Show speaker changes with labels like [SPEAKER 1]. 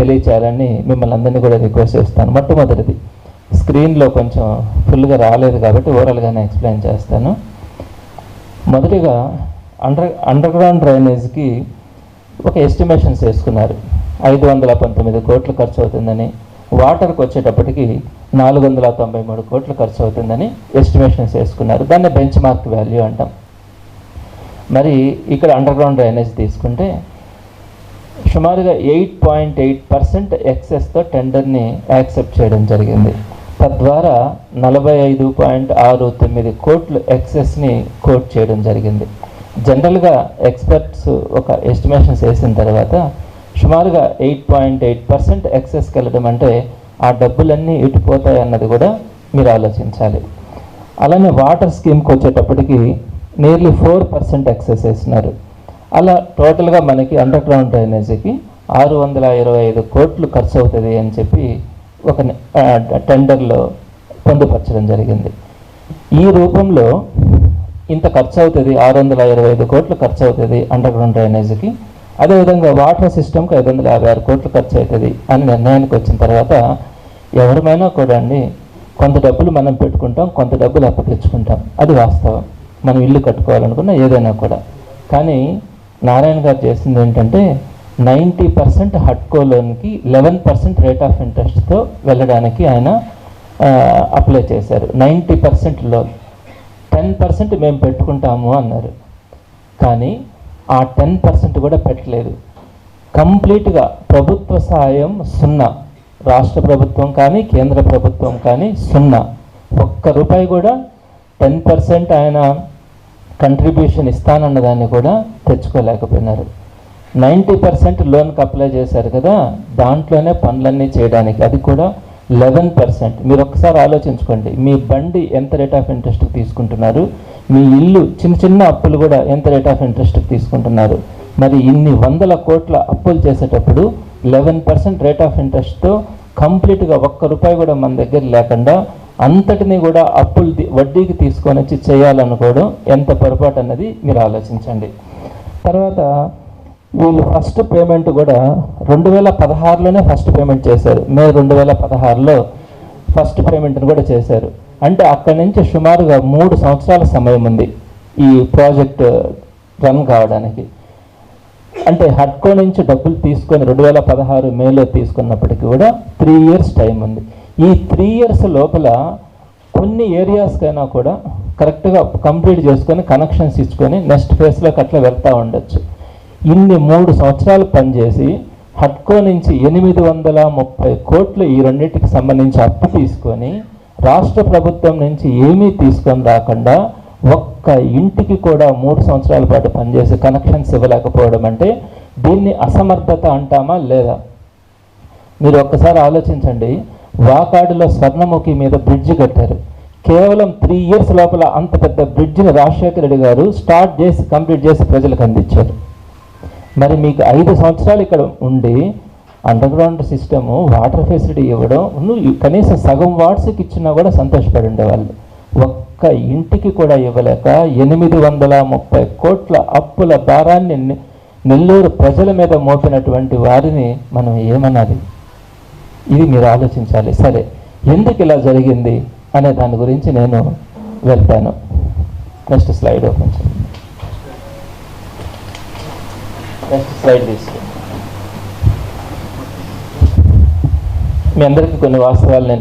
[SPEAKER 1] తెలియచేయాలని మిమ్మల్ని అందరినీ కూడా రిక్వెస్ట్ చేస్తాను. మొట్టమొదటిది స్క్రీన్లో కొంచెం ఫుల్గా రాలేదు కాబట్టి ఓవరాల్గానే ఎక్స్ప్లెయిన్ చేస్తాను. మొదటిగా అండర్ అండర్ గ్రౌండ్ డ్రైనేజ్కి ఒక ఎస్టిమేషన్స్ వేసుకున్నారు ఐదు వందల పంతొమ్మిది కోట్లు ఖర్చు అవుతుందని వాటర్కి వచ్చేటప్పటికి నాలుగు వందల తొంభై మూడు కోట్లు ఖర్చు అవుతుందని ఎస్టిమేషన్స్ వేసుకున్నారు దాన్ని బెంచ్ మార్క్ వాల్యూ అంటాం. మరి ఇక్కడ అండర్ గ్రౌండ్ డ్రైనేజ్ తీసుకుంటే సుమారుగా ఎయిట్ పాయింట్ ఎయిట్ పర్సెంట్ ఎక్సెస్తో టెండర్ని యాక్సెప్ట్ చేయడం జరిగింది. తద్వారా నలభై ఐదు పాయింట్ ఆరు తొమ్మిది కోట్లు ఎక్సెస్ని కోట్ చేయడం జరిగింది. జనరల్గా ఎక్స్పర్ట్స్ ఒక ఎస్టిమేషన్స్ వేసిన తర్వాత సుమారుగా ఎయిట్ పాయింట్ ఎయిట్ పర్సెంట్ ఎక్సెస్కి వెళ్ళడం అంటే ఆ డబ్బులన్నీ ఇటుపోతాయి అన్నది కూడా మీరు ఆలోచించాలి. అలానే వాటర్ స్కీమ్కి వచ్చేటప్పటికి నియర్లీ ఫోర్ పర్సెంట్ ఎక్సెస్ వేసినారు. అలా టోటల్గా మనకి అండర్ గ్రౌండ్ డ్రైనేజీకి ఆరు వందల ఇరవై ఐదు కోట్లు ఖర్చు అవుతుంది అని చెప్పి ఒక టెండర్లో పొందుపరచడం జరిగింది. ఈ రూపంలో ఇంత ఖర్చు అవుతుంది ఆరు వందల ఇరవై ఐదు కోట్లు ఖర్చు అవుతుంది అండర్ గ్రౌండ్ డ్రైనేజీకి. అదేవిధంగా వాటర్ సిస్టమ్కి ఐదు వందల యాభై ఆరు కోట్లు ఖర్చు అవుతుంది అని నిర్ణయానికి వచ్చిన తర్వాత ఎవరిమైనా కూడా అండి కొంత డబ్బులు మనం పెట్టుకుంటాం కొంత డబ్బులు అప్పు తెచ్చుకుంటాం. అది వాస్తవం. మనం ఇల్లు కట్టుకోవాలనుకున్న ఏదైనా కూడా. కానీ నారాయణ గారు చేసింది ఏంటంటే నైంటీ పర్సెంట్ హట్కో లోన్కి లెవెన్ పర్సెంట్ రేట్ ఆఫ్ ఇంట్రెస్ట్తో వెళ్ళడానికి ఆయన అప్లై చేశారు. Ninety percent loan. Ten percent మేము పెట్టుకుంటాము అన్నారు. కానీ ఆ టెన్ పర్సెంట్ కూడా పెట్టలేదు. కంప్లీట్గా ప్రభుత్వ సాయం సున్నా. రాష్ట్ర ప్రభుత్వం కానీ కేంద్ర ప్రభుత్వం కానీ సున్నా. ఒక్క రూపాయి కూడా టెన్ పర్సెంట్ ఆయన కంట్రిబ్యూషన్ ఇస్తానన్న దాన్ని కూడా తెచ్చుకోలేకపోయినారు. నైంటీ పర్సెంట్ లోన్కి అప్లై చేశారు కదా దాంట్లోనే పనులన్నీ చేయడానికి అది కూడా లెవెన్ పర్సెంట్. మీరు ఒకసారి ఆలోచించుకోండి మీ బండి ఎంత రేట్ ఆఫ్ ఇంట్రెస్ట్ తీసుకుంటున్నారు మీ ఇల్లు చిన్న చిన్న అప్పులు కూడా ఎంత రేట్ ఆఫ్ ఇంట్రెస్ట్ తీసుకుంటున్నారు. మరి ఇన్ని వందల కోట్ల అప్పులు చేసేటప్పుడు లెవెన్ పర్సెంట్ రేట్ ఆఫ్ ఇంట్రెస్ట్తో కంప్లీట్గా ఒక్క రూపాయి కూడా మన దగ్గర లేకుండా అంతటిని కూడా అప్పులు వడ్డీకి తీసుకొని వచ్చి చేయాలనుకోవడం ఎంత పొరపాటు అన్నది మీరు ఆలోచించండి. తర్వాత వీళ్ళు ఫస్ట్ పేమెంట్ కూడా రెండు వేల పదహారులోనే ఫస్ట్ పేమెంట్ చేశారు. మే రెండు వేల పదహారులో ఫస్ట్ పేమెంట్ని కూడా చేశారు. అంటే అక్కడి నుంచి సుమారుగా మూడు సంవత్సరాల సమయం ఉంది ఈ ప్రాజెక్ట్ రన్ కావడానికి. అంటే హడ్కో నుంచి డబ్బులు తీసుకొని రెండు వేల పదహారు మేలో తీసుకున్నప్పటికీ కూడా త్రీ ఇయర్స్ టైం ఉంది. ఈ త్రీ ఇయర్స్ లోపల కొన్ని ఏరియాస్కైనా కూడా కరెక్ట్గా కంప్లీట్ చేసుకొని కనెక్షన్స్ ఇచ్చుకొని నెక్స్ట్ ఫేస్లోకి అట్లా వెళ్తూ ఉండొచ్చు. ఇన్ని మూడు సంవత్సరాలు పనిచేసి హట్కో నుంచి ఎనిమిది వందల ముప్పై కోట్లు ఈ రెండింటికి సంబంధించి అప్పు తీసుకొని రాష్ట్ర ప్రభుత్వం నుంచి ఏమీ తీసుకొని రాకుండా ఒక్క ఇంటికి కూడా మూడు సంవత్సరాల పాటు పనిచేసి కనెక్షన్స్ ఇవ్వలేకపోవడం అంటే దీన్ని అసమర్థత అంటామా లేదా? మీరు ఒక్కసారి ఆలోచించండి. వాకాడులో స్వర్ణముఖి మీద బ్రిడ్జ్ కట్టారు. కేవలం త్రీ ఇయర్స్ లోపల అంత పెద్ద బ్రిడ్జిని రాజశేఖర రెడ్డి గారు స్టార్ట్ చేసి కంప్లీట్ చేసి ప్రజలకు అందించారు. మరి మీకు ఐదు సంవత్సరాలు ఇక్కడ ఉండి under ground system water facility ఇవ్వడం నువ్వు కనీసం సగం వాట్స్కి ఇచ్చినా కూడా సంతోషపడి ఉండేవాళ్ళు. ఒక్క ఇంటికి కూడా ఇవ్వలేక ఎనిమిది వందల ముప్పై కోట్ల అప్పుల భారాన్ని నెల్లూరు ప్రజల మీద మోపినటువంటి వారిని మనం ఏమనాలి? ఇది మీరు ఆలోచించాలి. సరే ఎందుకు ఇలా జరిగింది అనే దాని గురించి నేను వెళ్తాను. నెక్స్ట్ స్లైడ్ ఓపెన్ చేయండి. నెక్స్ట్ స్లైడ్ తీసుకోండి. మీ అందరికీ కొన్ని వాస్తవాలు నేను